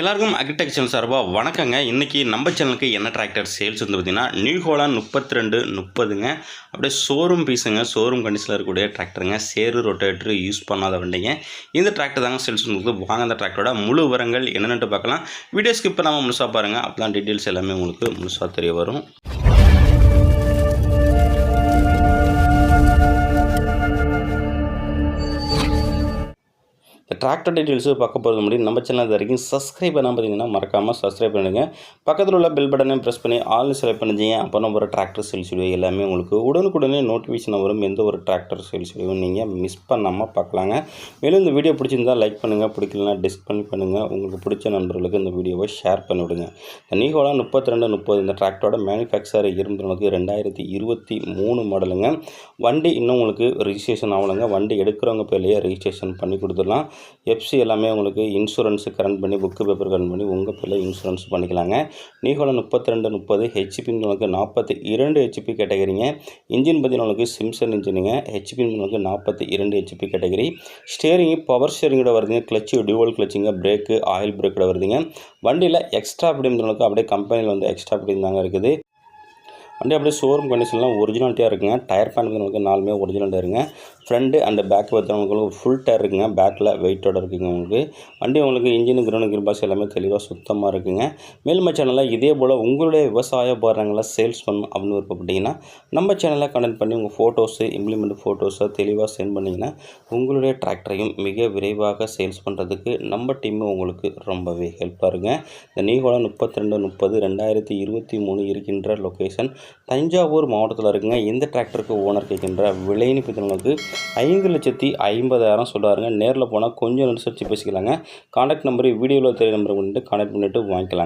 எல்லாருக்கும் அக்ரிடெக்சர் சார்பாக வணக்கங்க. இன்றைக்கி நம்ம சேனலுக்கு என்ன டிராக்டர் சேல்ஸ் வந்து பார்த்திங்கன்னா நியூ ஹோலாண்ட் முப்பத்தி ரெண்டு முப்பதுங்க. அப்படியே ஷோரூம் பீஸுங்க ஷோரூம் கண்டிஷனில் இருக்கக்கூடிய டிராக்டருங்க சேரு ரொட்டேட்ரு யூஸ் பண்ணாத வண்டிங்க. இந்த டிராக்டர் தாங்க சேல்ஸ் வந்து வாங்க. அந்த டிராக்டரோட முழு விவரங்கள் என்னென்னு பார்க்கலாம். வீடியோ ஸ்கிப் பண்ணாமல் முழுசாக பாருங்கள் அப்போ தான் டீட்டெயில்ஸ் எல்லாமே உங்களுக்கு முழுசாக தெரிய வரும். இந்த டிராக்டர் டீட்டெயில்ஸு பார்க்க போகிறது முடியும் நம்ம சேனல் வரைக்கும் சப்ஸ்கிரைப் பண்ணால் பார்த்தீங்கன்னா மறக்காமல் சப்ஸ்கிரைப் பண்ணுங்க பக்கத்தில் உள்ள பெல் பட்டனை ப்ரெஸ் பண்ணி ஆல் செலக்ட் பண்ணிச்சிங்க அப்போ நம்ம ஒரு டிராக்டர் சேல்ஸ் வீடியோ எல்லாமே உங்களுக்கு உடனுக்குடனே நோட்டிஃபிகேஷன் வரும். எந்த ஒரு டிராக்டர் சேல்ஸ் வீடியோவும் நீங்கள் மிஸ் பண்ணாமல் பார்க்கலாங்க. மேலும் இந்த வீடியோ பிடிச்சிருந்தா லைக் பண்ணுங்கள் பிடிக்கலனா டிஸ்கனெக்ட் பண்ணுங்கள் உங்களுக்கு பிடிச்ச நண்பர்களுக்கு இந்த வீடியோவை ஷேர் பண்ணிவிடுங்க இந்த நீகோலா முப்பத்தி ரெண்டு முப்பது இந்த டிராக்டரோட மேனுஃபேக்சர் இருந்தவங்களுக்கு ரெண்டாயிரத்தி இருபத்தி மூணு மாடலுங்க வண்டி இன்னும் உங்களுக்கு ரிஜிஸ்ட்ரேஷன் ஆகலைங்க. வண்டி எடுக்கிறவங்க பேர்லேயே ரிஜிஸ்ட்ரேஷன் பண்ணி கொடுத்துடலாம். எஃப்சி எல்லாமே உங்களுக்கு இன்சூரன்ஸு கரண்ட் பண்ணி புக்கு பேப்பர் கரண்ட் பண்ணி உங்கள் பேரில் இன்சூரன்ஸ் பண்ணிக்கலாங்க. நீகோல முப்பத்தி ரெண்டு முப்பது ஹெச்பின்னு உங்களுக்கு நாற்பத்தி இரண்டு ஹெச்பி கேட்டகரிங்க இன்ஜின் பார்த்தீங்கன்னா உங்களுக்கு சிம்சன் இன்ஜினுங்க ஹெச்பின்னு உங்களுக்கு நாற்பத்தி இரண்டு ஹெச்பி கேட்டகரி ஸ்டேரிங் பவர் ஸ்டேரிங்கோட வருதுங்க. கிளச்சு டியூவல் கிளச்சிங்க பிரேக்கு ஆயில் பிரேக்கோட வருதுங்க. வண்டியில் எக்ஸ்ட்ரா அப்படி உங்களுக்கு அப்படியே கம்பெனியில் வந்து எக்ஸ்ட்ரா அப்படின்னு தாங்க இருக்குது. வண்டி அப்படியே ஷோரூம் கண்டிஷன்லாம் ஒரிஜினாலிட்டியாக இருக்குங்க. டயர் பேன் உங்களுக்கு நாலுமே ஒரிஜினலாக இருங்க ஃப்ரண்ட்டு அந்த பேக் பார்த்தா உங்களுக்கு ஃபுல் டயர் இருக்குங்க. பேக்கில் வெயிட்டோட இருக்குங்க உங்களுக்கு. வண்டி உங்களுக்கு இன்ஜின் கிரௌண்ட் கிருபாஸ் எல்லாமே தெளிவாக சுத்தமாக இருக்குங்க. மேலும் சேனலில் இதே போல் உங்களுடைய விவசாய உபகரணங்களை சேல்ஸ் பண்ணணும் அப்படின்னு விருப்பப்பட்டீங்கன்னா நம்ம சேனலை கனெக்ட் பண்ணி உங்கள் ஃபோட்டோஸு இம்ப்ளிமெண்ட் ஃபோட்டோஸை தெளிவாக சென்ட் பண்ணிங்கன்னா உங்களுடைய டிராக்டரையும் மிக விரைவாக சேல்ஸ் பண்ணுறதுக்கு நம்ம டீம் உங்களுக்கு ரொம்பவே ஹெல்ப்பாக இருங்க இந்த நீகோலம் முப்பத்தி ரெண்டு முப்பது ரெண்டாயிரத்தி இருபத்தி மூணு இருக்கின்ற லொக்கேஷன் தஞ்சாவூர் மாவட்டத்தில் இருக்குங்க. இந்த டிராக்டருக்கு ஓனர் கேட்கின்ற விலைன்னு பார்த்தீங்களுக்கு ஐந்து லட்சத்தி ஐம்பதாயிரம் சொல்லுவாருங்க. நேரில் போனால் கொஞ்சம் அனுசரித்து பேசிக்கலாங்க. காண்டாக்ட் நம்பர் வீடியோவில் தெரிய நம்பர் பண்ணிட்டு காண்டாக்ட் பண்ணிவிட்டு வாங்கிக்கலாங்க.